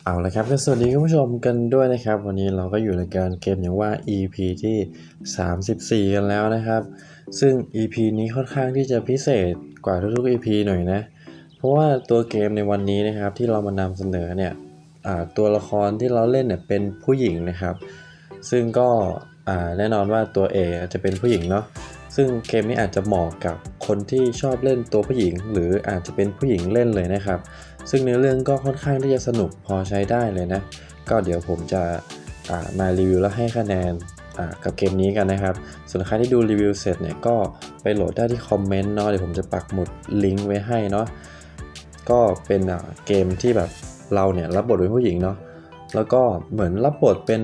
เอาละครับก็สวัสดีคุณผู้ชมกันด้วยนะครับ วันนี้เราก็อยู่ในการเกมอย่างว่า EP ที่ 34 กันแล้วนะครับ ซึ่ง EP นี้ค่อนข้างที่จะพิเศษกว่าทุกๆ EP หน่อยนะ เพราะว่าตัวเกมในวันนี้นะครับที่เรามานำเสนอเนี่ยตัวละครที่เราเล่นเนี่ยเป็นผู้หญิงนะครับ ซึ่งก็แน่นอนว่าตัวเอจะเป็นผู้หญิงเนาะซึ่งเกมนี้อาจจะเหมาะกับคนที่ชอบเล่นตัวผู้หญิง หรืออาจจะเป็นผู้หญิงเล่นเลยนะครับ ซึ่งเนื้อเรื่องก็ค่อนข้างที่จะสนุกพอใช้ได้เลยนะ ก็เดี๋ยวผมจะมารีวิวแล้วให้คะแนนกับเกมนี้กันนะครับ ส่วนใครที่ดูรีวิวเสร็จเนี่ยก็ไปโหลดได้ที่คอมเมนต์เนาะเดี๋ยวผมจะปักหมุดลิงก์ไว้ให้เนาะก็เป็นเกมที่แบบเราเนี่ยรับบทเป็นผู้หญิงเนาะแล้วก็เหมือนรับบทเป็น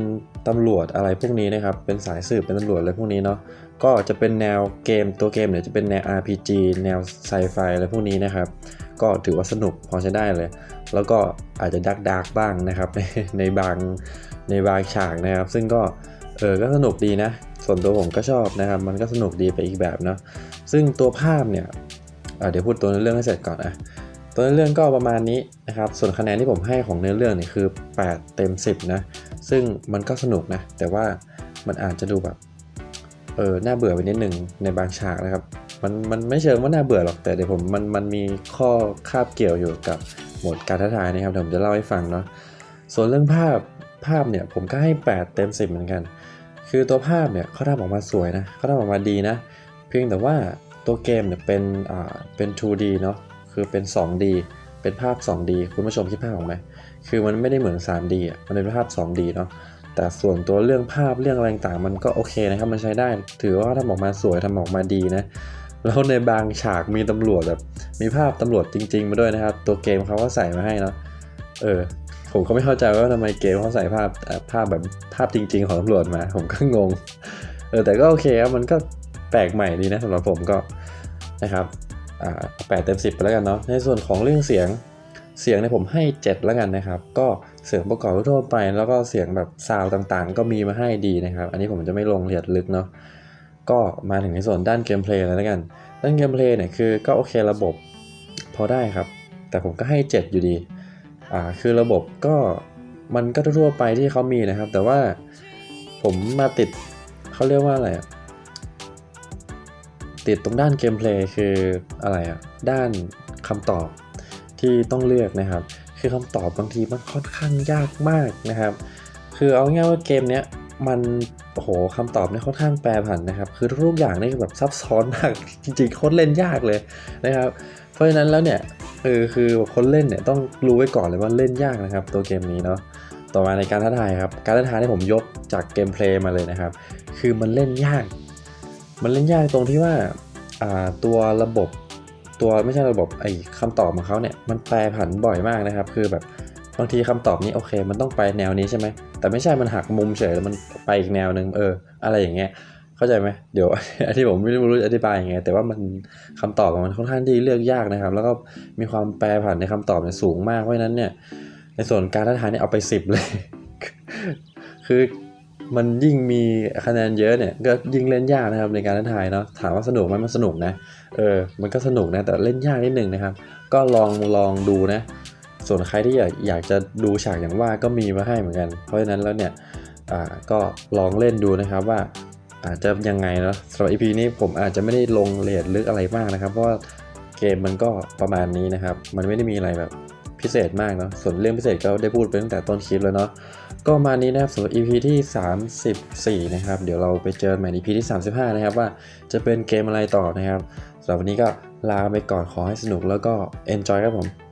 ตำรวจอะไรพวกนี้นะครับ เป็นสายสืบเป็นตำรวจอะไรพวกนี้เนาะก็จะเป็นแนวเกมตัวเกมเนี่ยจะเป็นแนว RPG แนวไซไฟอะไรพวกนี้นะครับ ก็ถือว่าสนุกพอใช้ได้เลย แล้วก็อาจจะดักดักบ้างนะครับในในบางในบางฉากนะครับ ซึ่งก็เออก็สนุกดีนะ ส่วนตัวผมก็ชอบนะครับ มันก็สนุกดีไปอีกแบบเนาะซึ่งตัวภาพเนี่ยเดี๋ยวพูดตัวเนื้อเรื่องให้เสร็จก่อนนะตัวเนื้อเรื่องก็ประมาณนี้นะครับ ส่วนคะแนนที่ผมให้ของเนื้อเรื่องเนี่ยคือ 8 เต็ม 10 นะ ซึ่งมันก็สนุกนะ แต่ว่ามันอาจจะดูแบบ เออ น่าเบื่อไปนิดหนึ่งในบางฉากนะครับ มันมันไม่เชิงว่าน่าเบื่อหรอกแต่เดี๋ยวผมมันมันมีข้อคาบเกี่ยวอยู่กับโหมดการท้าทายนะครับเดี๋ยวผมจะเล่าให้ฟังเนาะส่วนเรื่องภาพภาพเนี่ยผมก็ให้ 8 เต็ม 10 เหมือนกัน คือตัวภาพเนี่ยเขาทำออกมาสวยนะเขาทำออกมาดีนะ เพียงแต่ว่าตัวเกมเนี่ยเป็นอ่าเป็น 2D เนาะคือเป็น 2D เป็นภาพ 2D คุณผู้ชมคิดภาพออกไหมคือมันไม่ได้เหมือน 3D อะมันเป็นภาพ 2D เนาะแต่ส่วนตัวเรื่องภาพเรื่องอะไรต่างมันก็โอเคนะครับมันใช้ได้ ถือว่าทำออกมาสวยทำออกมาดีนะ แล้วในบางฉากมีตำรวจแบบ มีภาพตำรวจจริง ๆ มาด้วยนะครับ ตัวเกมเขาก็ใส่มาให้เนาะเออ ผมก็ไม่เข้าใจว่าทำไมเกมเขาใส่ภาพภาพแบบภาพจริง ๆ ของตำรวจมา ผมก็งง เออแต่ก็โอเคครับมันก็แปลกใหม่ดีนะสำหรับผมก็นะครับอ่าแปดเต็มสิบไปแล้วกันเนาะในส่วนของเรื่องเสียงเสียงเนี่ยผมให้ 7 แล้วกันนะครับ ก็เสียงประกอบทั่วไป แล้วก็เสียงแบบซาวด์ต่างๆ ก็มีมาให้ดีนะครับ อันนี้ผมจะไม่ลงละเอียดลึกเนาะ ก็มาถึงในส่วนด้านเกมเพลย์แล้วกัน ด้านเกมเพลย์เนี่ยคือก็โอเคระบบ พอได้ครับ แต่ผมก็ให้ 7 อยู่ดี อ่าคือระบบก็มันก็ทั่วไปที่เขามีนะครับ แต่ว่าผมมาติดเขาเรียกว่าอะไรติดตรงด้านเกมเพลย์คืออะไรอะด้านคำตอบที่ต้องเลือกนะครับ คือคำตอบบางทีมันค่อนข้างยากมากนะครับ คือเอาง่ายว่าเกมเนี้ย มันโหคำตอบเนี่ยค่อนข้างแปรผันนะครับ คือทุกอย่างนี่แบบซับซ้อนมากจริงๆคตรเล่นยากเลยนะครับ เพราะฉะนั้นแล้วเนี่ยเออคือคนเล่นเนี่ยต้องรู้ไว้ก่อนเลยว่าเล่นยากนะครับ ตัวเกมนี้เนาะต่อมาในการท้าทายครับ การท้าทายที่ผมยกจากเกมเพลย์มาเลยนะครับ คือมันเล่นยาก มันเล่นยากตรงที่ว่าอ่าตัวระบบตัวไม่ใช่ระบบไอ้คำตอบของเขาเนี่ยมันแปรผันบ่อยมากนะครับ คือแบบ บางทีคำตอบนี้โอเค มันต้องไปแนวนี้ใช่ไหม แต่ไม่ใช่มันหักมุมเฉยแล้วมันไปอีกแนวหนึ่งเออ อะไรอย่างเงี้ย เข้าใจไหมเดี๋ยวอธิผมไม่รู้จะอธิบายยังไง แต่ว่ามันคำตอบของมันค่อนข้างที่เลือกยากนะครับ แล้วก็มีความแปรผันในคำตอบเนี่ยสูงมาก เพราะฉะนั้นเนี่ย ในส่วนการท้าทายเนี่ยเอาไป10เลย คือมันยิ่งมีคะแนนเยอะเนี่ยก็ยิ่งเล่นยากนะครับในการท้าทายเนาะถามว่าสนุกไหมมันสนุกนะเออมันก็สนุกนะแต่เล่นยากนิดนึงนะครับ ก็ลองลองดูนะ ส่วนใครที่อยากอยากจะดูฉากอย่างว่าก็มีมาให้เหมือนกัน เพราะฉะนั้นแล้วเนี่ยก็ลองเล่นดูนะครับว่าอาจจะยังไงเนาะสำหรับ EP นี้ผมอาจจะไม่ได้ลงรายละเอียดลึกอะไรมากนะครับ เพราะว่าเกมมันก็ประมาณนี้นะครับ มันไม่ได้มีอะไรแบบพิเศษมากเนาะส่วนเรื่องพิเศษก็ได้พูดไปตั้งแต่ต้นคลิปแล้วเนาะก็มานี้นะครับสำหรับ EP ที่ 34 นะครับ เดี๋ยวเราไปเจอใหม่ใน EP ที่ 35 นะครับ ว่าจะเป็นเกมอะไรต่อนะครับสำหรับวันนี้ก็ลาไปก่อนขอให้สนุกแล้วก็ enjoy ครับผม